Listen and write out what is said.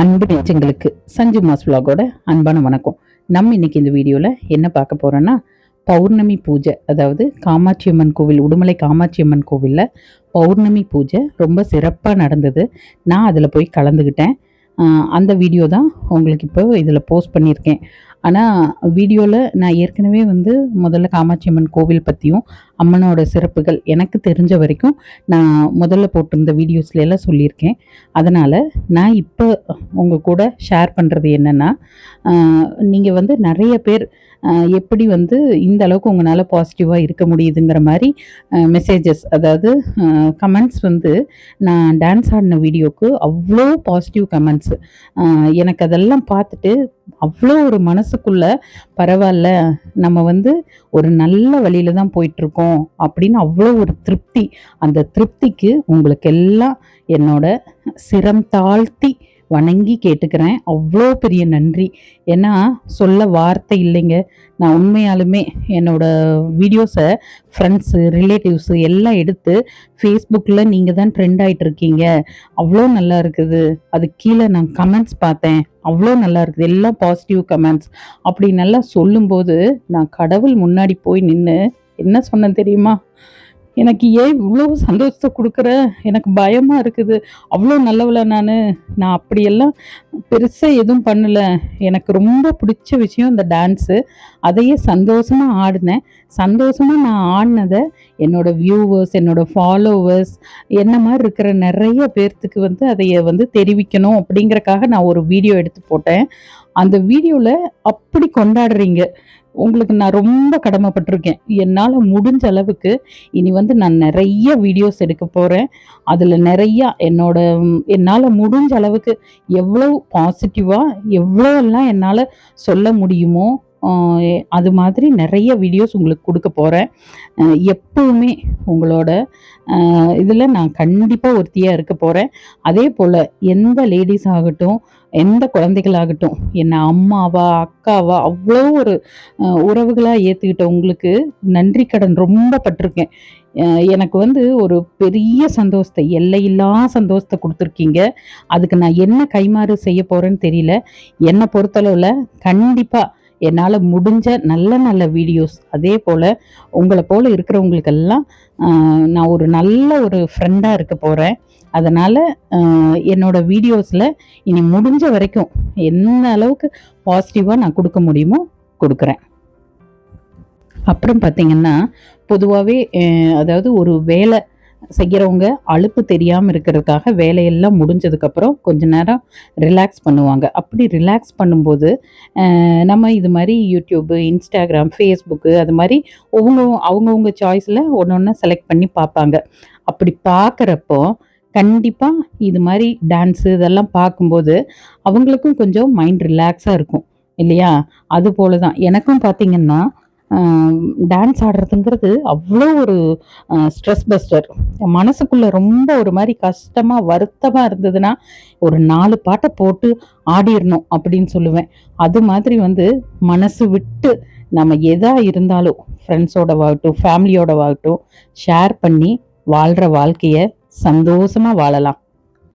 அன்பு நெஞ்சங்களுக்கு சஞ்சு மாஸ் விலாகோட அன்பான வணக்கம். நம்ம இன்னைக்கு இந்த வீடியோவில் என்ன பார்க்க போகிறோன்னா பௌர்ணமி பூஜை அதாவது காமாட்சி அம்மன் கோவில் உடுமலை காமாட்சி அம்மன் கோவிலில் பௌர்ணமி பூஜை ரொம்ப சிறப்பாக நடந்தது. நான் அதில் போய் கலந்துக்கிட்டேன் அந்த வீடியோ தான் உங்களுக்கு இப்போ இதில் போஸ்ட் பண்ணியிருக்கேன். ஆனால் வீடியோவில் நான் ஏற்கனவே வந்து முதல்ல காமாட்சி அம்மன் கோவில் பற்றியும் அம்மனோட சிறப்புகள் எனக்கு தெரிஞ்ச வரைக்கும் நான் முதல்ல போட்டிருந்த வீடியோஸ்ல எல்லாம் சொல்லியிருக்கேன். அதனால் நான் இப்போ உங்கள் கூட ஷேர் பண்ணுறது என்னென்னா நீங்கள் வந்து நிறைய பேர் எப்படி வந்து இந்த அளவுக்கு உங்களால் பாசிட்டிவாக இருக்க முடியுதுங்கிற மாதிரி மெசேஜஸ் அதாவது கமெண்ட்ஸ் வந்து நான் டான்ஸ் ஆடின வீடியோக்கு அவ்வளோ பாசிட்டிவ் கமெண்ட்ஸு எனக்கு அதெல்லாம் பார்த்துட்டு அவ்வளோ ஒரு மனசுக்குள்ள பரவாயில்ல நம்ம வந்து ஒரு நல்ல வழியில தான் போயிட்டுருக்கோம் அப்படின்னு அவ்வளோ ஒரு திருப்தி. அந்த திருப்திக்கு உங்களுக்கு எல்லாம் என்னோட சிரம் தாழ்த்தி வணங்கி கேட்டுக்கிறேன். அவ்வளோ பெரிய நன்றி. ஏன்னா சொல்ல வார்த்தை இல்லைங்க. நான் உண்மையாலுமே என்னோட வீடியோஸை ஃப்ரெண்ட்ஸு ரிலேட்டிவ்ஸு எல்லாம் எடுத்து ஃபேஸ்புக்கில் நீங்கள் தான் ட்ரெண்ட் ஆகிட்டு இருக்கீங்க. அவ்வளோ நல்லா இருக்குது. அது கீழே நான் கமெண்ட்ஸ் பார்த்தேன். அவ்வளோ நல்லா இருக்குது. எல்லாம் பாசிட்டிவ் கமெண்ட்ஸ் அப்படி நல்லா சொல்லும்போது நான் கடவுள் முன்னாடி போய் நின்று என்ன சொன்னேன் தெரியுமா? எனக்கு ஏன் இவ்வளோ சந்தோஷத்தை கொடுக்குற? எனக்கு பயமாக இருக்குது. அவ்வளோ நல்லவள நான். நான் அப்படியெல்லாம் பெருசாக எதுவும் பண்ணலை. எனக்கு ரொம்ப பிடிச்ச விஷயம் இந்த டான்ஸு அதையே சந்தோஷமாக ஆடினேன். சந்தோஷமாக நான் ஆடினதை என்னோடய வியூவர்ஸ் என்னோட ஃபாலோவர்ஸ் என்ன மாதிரி இருக்கிற நிறைய பேர்த்துக்கு வந்து அதைய வந்து தெரிவிக்கணும் அப்படிங்கறக்காக நான் ஒரு வீடியோ எடுத்து போட்டேன். அந்த வீடியோவில் அப்படி கொண்டாடுறீங்க. உங்களுக்கு நான் ரொம்ப கடமைப்பட்டிருக்கேன். என்னால் முடிஞ்ச அளவுக்கு இனி வந்து நான் நிறைய வீடியோஸ் எடுக்க போகிறேன் அதில் நிறையா என்னோட என்னால் முடிஞ்ச அளவுக்கு எவ்வளோ பாசிட்டிவாக எவ்வளோலாம் என்னால் சொல்ல முடியுமோ அது மாதிரி நிறைய வீடியோஸ் உங்களுக்கு கொடுக்க போகிறேன் எப்பவுமே உங்களோட இதில் நான் கண்டிப்பாக ஒருத்தியாக இருக்க போகிறேன் அதே போல் எந்த லேடிஸ் ஆகட்டும் எந்த குழந்தைகளாகட்டும் என்னை அம்மாவா அக்காவா அவ்வளோ ஒரு உறவுகளாக ஏற்றுக்கிட்ட உங்களுக்கு நன்றி கடன் ரொம்ப பட்டிருக்கேன். எனக்கு வந்து ஒரு பெரிய சந்தோஷத்தை எல்லையில்லா சந்தோஷத்தை கொடுத்துருக்கீங்க. அதுக்கு நான் என்ன கைமாறு செய்ய போகிறேன்னு தெரியல. என்னை பொறுத்தளவில் கண்டிப்பாக என்னால் முடிஞ்ச நல்ல நல்ல வீடியோஸ் அதே போல் உங்களை போல் இருக்கிறவங்களுக்கெல்லாம் நான் ஒரு நல்ல ஒரு ஃப்ரெண்டாக இருக்க போகிறேன் அதனால் என்னோடய வீடியோஸில் இனி முடிஞ்ச வரைக்கும் என்ன அளவுக்கு பாசிட்டிவாக நான் கொடுக்க முடியுமோ கொடுக்குறேன். அப்புறம் பார்த்திங்கன்னா பொதுவாகவே அதாவது ஒரு வேலை செய்கிறவங்க அலுப்பு தெரியாமல் இருக்கிறதுக்காக வேலையெல்லாம் முடிஞ்சதுக்கப்புறம் கொஞ்ச நேரம் ரிலாக்ஸ் பண்ணுவாங்க. அப்படி ரிலாக்ஸ் பண்ணும்போது நம்ம இது மாதிரி யூடியூப்பு இன்ஸ்டாகிராம் ஃபேஸ்புக்கு அது மாதிரி ஒவ்வொங்க அவங்கவுங்க சாய்ஸில் ஒன்று ஒன்று செலக்ட் பண்ணி பார்ப்பாங்க. அப்படி பார்க்குறப்போ கண்டிப்பாக இது மாதிரி டான்ஸு இதெல்லாம் பார்க்கும்போது அவங்களுக்கும் கொஞ்சம் மைண்ட் ரிலாக்ஸாக இருக்கும். இல்லையா? அது போல தான் எனக்கும் பார்த்தீங்கன்னா டான்ஸ் ஆடுறதுங்கிறது அவ்வளோ ஒரு ஸ்ட்ரெஸ் பஸ்டர் மனசுக்குள்ளே ரொம்ப ஒரு மாதிரி கஷ்டமாக வருத்தமாக இருந்ததுன்னா ஒரு நாலு பாட்டை போட்டு ஆடிடணும் அப்படின்னு சொல்லுவேன். அது மாதிரி வந்து மனசு விட்டு நம்ம எதாக இருந்தாலும் ஃப்ரெண்ட்ஸோடவாகட்டும் ஃபேமிலியோடவாகட்டும் ஷேர் பண்ணி வாழ்கிற வாழ்க்கையை சந்தோஷமாக வாழலாம்.